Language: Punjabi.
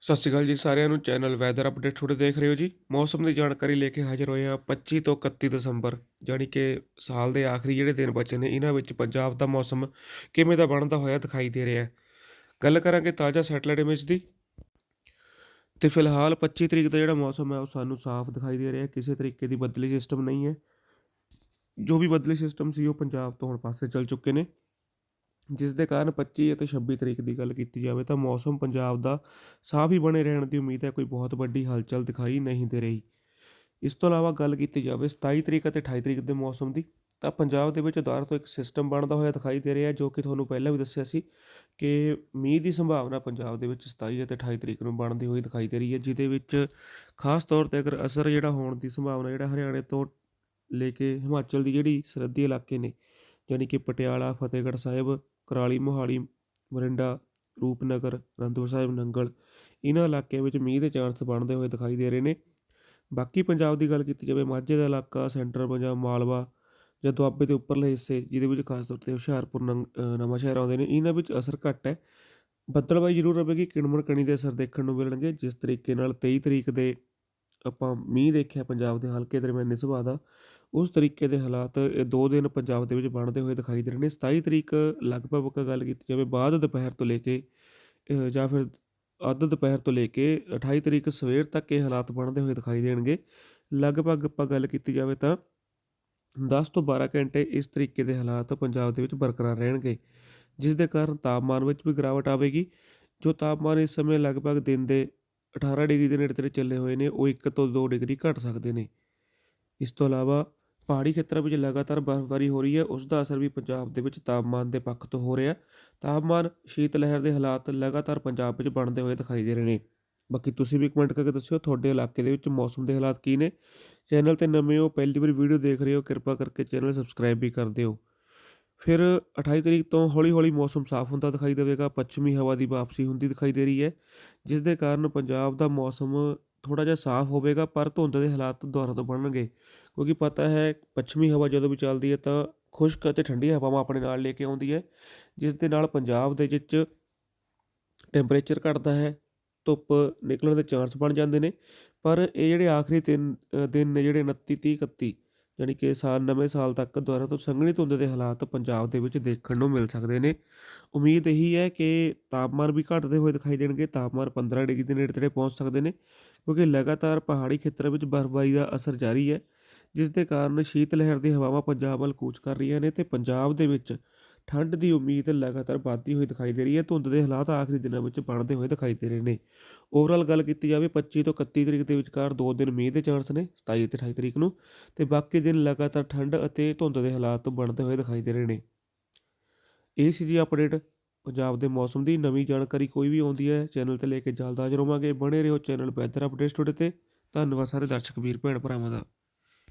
ਸਤਿ ਸ਼੍ਰੀ ਅਕਾਲ ਜੀ ਸਾਰਿਆਂ ਨੂੰ। ਚੈਨਲ ਵੈਦਰ ਅਪਡੇਟ ਤੁਹਾਡੇ ਦੇਖ ਰਹੇ ਹੋ ਜੀ। ਮੌਸਮ ਦੀ ਜਾਣਕਾਰੀ ਲੈ ਕੇ ਹਾਜ਼ਰ ਹੋਏ ਆ 25 ਤੋਂ 31 ਦਸੰਬਰ। ਜਾਣੀ ਕਿ ਸਾਲ ਦੇ ਆਖਰੀ ਜਿਹੜੇ ਦਿਨ ਬਚੇ ਨੇ, ਇਹਨਾਂ ਵਿੱਚ ਪੰਜਾਬ ਦਾ ਮੌਸਮ ਕਿਵੇਂ ਦਾ ਬਣਦਾ ਹੋਇਆ ਦਿਖਾਈ ਦੇ ਰਿਹਾ ਹੈ। ਗੱਲ ਕਰਾਂਗੇ ਤਾਜ਼ਾ ਸੈਟਲਾਈਟ ਇਮੇਜ ਦੀ। ਤੇ ਫਿਲਹਾਲ 25 ਤਰੀਕ ਦਾ ਜਿਹੜਾ ਮੌਸਮ ਹੈ, ਉਹ ਸਾਨੂੰ ਸਾਫ਼ ਦਿਖਾਈ ਦੇ ਰਿਹਾ ਕਿਸੇ ਤਰੀਕੇ ਦੀ ਬਦਲੀ ਸਿਸਟਮ ਨਹੀਂ ਹੈ। ਜੋ ਵੀ ਬਦਲੀ ਸਿਸਟਮ ਸੀ, ਉਹ ਪੰਜਾਬ ਤੋਂ ਹੁਣ ਪਾਸੇ ਚੱਲ ਚੁੱਕੇ ਨੇ। ਜਿਸ ਦੇ ਕਾਰਨ 25 ਅਤੇ 26 ਤਰੀਕ ਦੀ ਗੱਲ ਕੀਤੀ ਜਾਵੇ ਤਾਂ ਮੌਸਮ ਪੰਜਾਬ ਦਾ ਸਾਫ਼ ਹੀ ਬਣੇ ਰਹਿਣ ਦੀ ਉਮੀਦ ਹੈ, ਕੋਈ ਬਹੁਤ ਵੱਡੀ ਹਲਚਲ ਦਿਖਾਈ ਨਹੀਂ ਦੇ ਰਹੀ। ਇਸ ਤੋਂ ਇਲਾਵਾ ਗੱਲ ਕੀਤੀ ਜਾਵੇ 27 ਤਰੀਕ ਅਤੇ 28 ਤਰੀਕ ਦੇ ਮੌਸਮ ਦੀ, ਤਾਂ ਪੰਜਾਬ ਦੇ ਵਿੱਚ ਦੁਬਾਰਾ ਤੋਂ ਇੱਕ ਸਿਸਟਮ ਬਣਦਾ ਹੋਇਆ ਦਿਖਾਈ ਦੇ ਰਿਹਾ ਜੋ ਕਿ ਤੁਹਾਨੂੰ ਪਹਿਲਾਂ ਵੀ ਦੱਸਿਆ ਸੀ ਕਿ ਮੀਂਹ ਦੀ ਸੰਭਾਵਨਾ ਪੰਜਾਬ ਦੇ ਵਿੱਚ 27 ਅਤੇ 28 ਤਰੀਕ ਨੂੰ ਬਣਦੀ ਹੋਈ ਦਿਖਾਈ ਦੇ ਰਹੀ ਹੈ, ਜਿਹਦੇ ਵਿੱਚ ਖਾਸ ਤੌਰ ਤੇ ਅਗਰ ਅਸਰ ਜਿਹੜਾ ਹੋਣ ਦੀ ਸੰਭਾਵਨਾ ਜਿਹੜਾ ਹਰਿਆਣੇ ਤੋਂ ਲੈ ਕੇ ਹਿਮਾਚਲ ਦੀ ਜਿਹੜੀ ਸਰਹੱਦੀ ਇਲਾਕੇ ਨੇ ਯਾਨੀ ਕਿ ਪਟਿਆਲਾ, ਫਤਿਹਗੜ੍ਹ ਸਾਹਿਬ ਕੁਰਾਲੀ, ਮੋਹਾਲੀ ਮੋਰਿੰਡਾ ਰੂਪਨਗਰ, ਅਨੰਦਪੁਰ ਸਾਹਿਬ, ਨੰਗਲ ਇਹਨਾਂ ਇਲਾਕਿਆਂ ਵਿੱਚ ਮੀਂਹ ਦੇ ਚਾਂਸ ਬਣਦੇ ਹੋਏ ਦਿਖਾਈ ਦੇ ਰਹੇ ਨੇ। ਬਾਕੀ ਪੰਜਾਬ ਦੀ ਗੱਲ ਕੀਤੀ ਜਾਵੇ, ਮਾਝੇ ਦਾ ਇਲਾਕਾ ਸੈਂਟਰਲ ਪੰਜਾਬ ਮਾਲਵਾ ਜਾਂ ਦੁਆਬੇ ਦੇ ਉੱਪਰਲੇ ਹਿੱਸੇ, ਜਿਹਦੇ ਵਿੱਚ ਖਾਸ ਤੌਰ ਤੇ ਹੁਸ਼ਿਆਰਪੁਰ, ਨੰਗ ਨਵਾਂ ਸ਼ਹਿਰ ਆਉਂਦੇ ਨੇ ਇਹਨਾਂ ਵਿੱਚ ਅਸਰ ਘੱਟ ਹੈ। ਬੱਦਲਬਾਈ ਜ਼ਰੂਰ ਰਹੇਗੀ ਕਿਣਮਣ ਕਣੀ ਦੇ ਅਸਰ ਦੇਖਣ ਨੂੰ ਮਿਲਣਗੇ। ਜਿਸ ਤਰੀਕੇ ਨਾਲ 23 ਤਰੀਕ ਦੇ ਆਪਾਂ ਮੀਂਹ ਦੇਖਿਆ ਪੰਜਾਬ ਦੇ ਹਲਕੇ ਦਰਮਿਆਨੇ ਸੁਭਾਅ ਦਾ ਉਸ ਤਰੀਕੇ ਦੇ ਹਾਲਾਤ ਇਹ ਦੋ ਦਿਨ ਪੰਜਾਬ ਦੇ ਵਿੱਚ ਬਣਦੇ ਹੋਏ ਦਿਖਾਈ ਦੇ ਰਹੇ ਨੇ। 27 ਤਰੀਕ ਲਗਭਗ ਗੱਲ ਕੀਤੀ ਜਾਵੇ, ਬਾਅਦ ਦੁਪਹਿਰ ਤੋਂ ਲੈ ਕੇ ਜਾਂ ਫਿਰ ਅੱਧ ਦੁਪਹਿਰ ਤੋਂ ਲੈ ਕੇ 28 ਤਰੀਕ ਸਵੇਰ ਤੱਕ ਇਹ ਹਾਲਾਤ ਬਣਦੇ ਹੋਏ ਦਿਖਾਈ ਦੇਣਗੇ। ਲਗਭਗ ਆਪਾਂ ਗੱਲ ਕੀਤੀ ਜਾਵੇ ਤਾਂ 10 ਤੋਂ 12 ਘੰਟੇ ਇਸ ਤਰੀਕੇ ਦੇ ਹਾਲਾਤ ਪੰਜਾਬ ਦੇ ਵਿੱਚ ਬਰਕਰਾਰ ਰਹਿਣਗੇ, ਜਿਸ ਦੇ ਕਾਰਨ ਤਾਪਮਾਨ ਵਿੱਚ ਵੀ ਗਿਰਾਵਟ ਆਵੇਗੀ। ਜੋ ਤਾਪਮਾਨ ਇਸ ਸਮੇਂ ਲਗਭਗ ਦਿਨ ਦੇ 18 ਡਿਗਰੀ ਦੇ ਨੇੜੇ ਤੇੜੇ ਚੱਲੇ ਹੋਏ ਨੇ, ਉਹ 1 ਤੋਂ 2 ਡਿਗਰੀ ਘਟ ਸਕਦੇ ਨੇ। ਇਸ ਤੋਂ ਇਲਾਵਾ ਪਹਾੜੀ ਖੇਤਰਾਂ ਵਿੱਚ ਲਗਾਤਾਰ ਬਰਫ਼ਬਾਰੀ ਹੋ ਰਹੀ ਹੈ, ਉਸ ਦਾ ਅਸਰ ਵੀ ਪੰਜਾਬ ਦੇ ਵਿੱਚ ਤਾਪਮਾਨ ਦੇ ਪੱਖ ਤੋਂ ਹੋ ਰਿਹਾ ਤਾਪਮਾਨ ਸ਼ੀਤ ਲਹਿਰ ਦੇ ਹਾਲਾਤ ਲਗਾਤਾਰ ਪੰਜਾਬ ਵਿੱਚ ਬਣਦੇ ਹੋਏ ਦਿਖਾਈ ਦੇ ਰਹੇ ਨੇ। ਬਾਕੀ ਤੁਸੀਂ ਵੀ ਕਮੈਂਟ ਕਰਕੇ ਦੱਸਿਓ, ਤੁਹਾਡੇ ਇਲਾਕੇ ਦੇ ਵਿੱਚ ਮੌਸਮ ਦੇ ਹਾਲਾਤ ਕੀ ਨੇ? ਚੈਨਲ ਤੇ ਨਵੇਂ ਹੋ, ਪਹਿਲੀ ਵਾਰ ਵੀਡੀਓ ਦੇਖ ਰਹੇ ਹੋ, ਕਿਰਪਾ ਕਰਕੇ ਚੈਨਲ ਸਬਸਕ੍ਰਾਈਬ ਵੀ ਕਰ ਦਿਓ। ਫਿਰ 28 ਤਰੀਕ ਤੋਂ ਹੌਲੀ-ਹੌਲੀ ਮੌਸਮ ਸਾਫ਼ ਹੁੰਦਾ ਦਿਖਾਈ ਦੇਵੇਗਾ, ਪੱਛਮੀ ਹਵਾ ਦੀ ਵਾਪਸੀ ਹੁੰਦੀ ਦਿਖਾਈ ਦੇ ਰਹੀ ਹੈ, ਜਿਸ ਦੇ ਕਾਰਨ ਪੰਜਾਬ ਦਾ ਮੌਸਮ ਥੋੜਾ ਜਿਹਾ ਸਾਫ਼ ਹੋਵੇਗਾ, ਪਰ ਧੁੰਦ ਦੇ ਹਾਲਾਤ ਦੁਬਾਰਾ ਤੋਂ ਬਣਨਗੇ। ਕਿਉਂਕਿ ਪਤਾ ਹੈ, ਪੱਛਮੀ ਹਵਾ ਜਦੋਂ ਵੀ ਚੱਲਦੀ ਹੈ ਤਾਂ ਖੁਸ਼ਕ ਅਤੇ ਠੰਡੀ ਹਵਾਵਾਂ ਆਪਣੇ ਨਾਲ ਲੈ ਕੇ ਆਉਂਦੀ ਹੈ, ਜਿਸ ਦੇ ਨਾਲ ਪੰਜਾਬ ਦੇ ਵਿੱਚ ਟੈਂਪਰੇਚਰ ਘਟਦਾ ਹੈ, ਧੁੱਪ ਨਿਕਲਣ ਦੇ ਚਾਂਸ ਬਣ ਜਾਂਦੇ ਨੇ। ਪਰ ਇਹ ਜਿਹੜੇ ਆਖਰੀ ਤਿੰਨ ਦਿਨ ਨੇ ਜਿਹੜੇ 29 30 31 ਯਾਨੀ ਕਿ ਸਾਲ, ਨਵੇਂ ਸਾਲ ਤੱਕ ਦੁਬਾਰਾ ਤੋਂ ਸੰਘਣੀ ਧੁੰਦ ਦੇ ਹਾਲਾਤ ਪੰਜਾਬ ਦੇ ਵਿੱਚ ਦੇਖਣ ਨੂੰ ਮਿਲ ਸਕਦੇ ਨੇ। ਉਮੀਦ ਇਹੀ ਹੈ ਕਿ ਤਾਪਮਾਨ ਵੀ ਘਟਦੇ ਹੋਏ ਦਿਖਾਈ ਦੇਣਗੇ। ਤਾਪਮਾਨ 15 ਡਿਗਰੀ ਦੇ ਨੇੜੇ ਤੇੜੇ ਪਹੁੰਚ ਸਕਦੇ ਨੇ, ਕਿਉਂਕਿ ਲਗਾਤਾਰ ਪਹਾੜੀ ਖੇਤਰਾਂ ਵਿੱਚ ਬਰਫ਼ਬਾਰੀ ਦਾ ਅਸਰ ਜਾਰੀ ਹੈ, ਜਿਸ ਦੇ ਕਾਰਨ ਸ਼ੀਤ ਲਹਿਰ ਦੀ ਹਵਾਵਾਂ ਪੰਜਾਬ ਵੱਲ ਕੂਚ ਕਰ ਰਹੀਆਂ ਨੇ ਤੇ ਪੰਜਾਬ ਦੇ ਵਿੱਚ ਠੰਡ ਦੀ ਉਮੀਦ ਲਗਾਤਾਰ ਵਧਦੀ ਹੋਈ ਦਿਖਾਈ ਦੇ ਰਹੀ ਹੈ। ਧੁੰਦ ਦੇ ਹਾਲਾਤ ਆਖਰੀ ਦਿਨਾਂ ਵਿੱਚ ਬਣਦੇ ਹੋਏ ਦਿਖਾਈ ਦੇ ਰਹੇ ਨੇ। ਓਵਰਆਲ ਗੱਲ ਕੀਤੀ ਜਾਵੇ 25 ਤੋਂ 31 ਤਰੀਕ ਦੇ ਵਿਚਕਾਰ ਦੋ ਦਿਨ ਮੀਂਹ ਦੇ ਚਾਂਸ ਨੇ 27 ਤੇ 28 ਤਰੀਕ ਨੂੰ, ਤੇ ਬਾਕੀ ਦਿਨ ਲਗਾਤਾਰ ਠੰਡ ਅਤੇ ਧੁੰਦ ਦੇ ਹਾਲਾਤ ਬਣਦੇ ਹੋਏ ਦਿਖਾਈ ਦੇ ਰਹੇ ਨੇ। ਇਹ ਸੀ ਜੀ ਅਪਡੇਟ ਪੰਜਾਬ ਦੇ ਮੌਸਮ ਦੀ। ਨਵੀਂ ਜਾਣਕਾਰੀ ਕੋਈ ਵੀ ਆਉਂਦੀ ਹੈ, ਚੈਨਲ ਤੇ ਲੈ ਕੇ ਜਲਦ ਹਾਜ਼ਰ ਹੋਵਾਂਗੇ ਬਣੇ ਰਹੋ ਚੈਨਲ ਵੈਦਰ ਅਪਡੇਟਸ ਤੁਹਾਡੇ ਤੇ। ਧੰਨਵਾਦ ਸਾਰੇ ਦਰਸ਼ਕ, ਵੀਰ, ਭੈਣ, ਭਰਾਵਾਂ ਦਾ।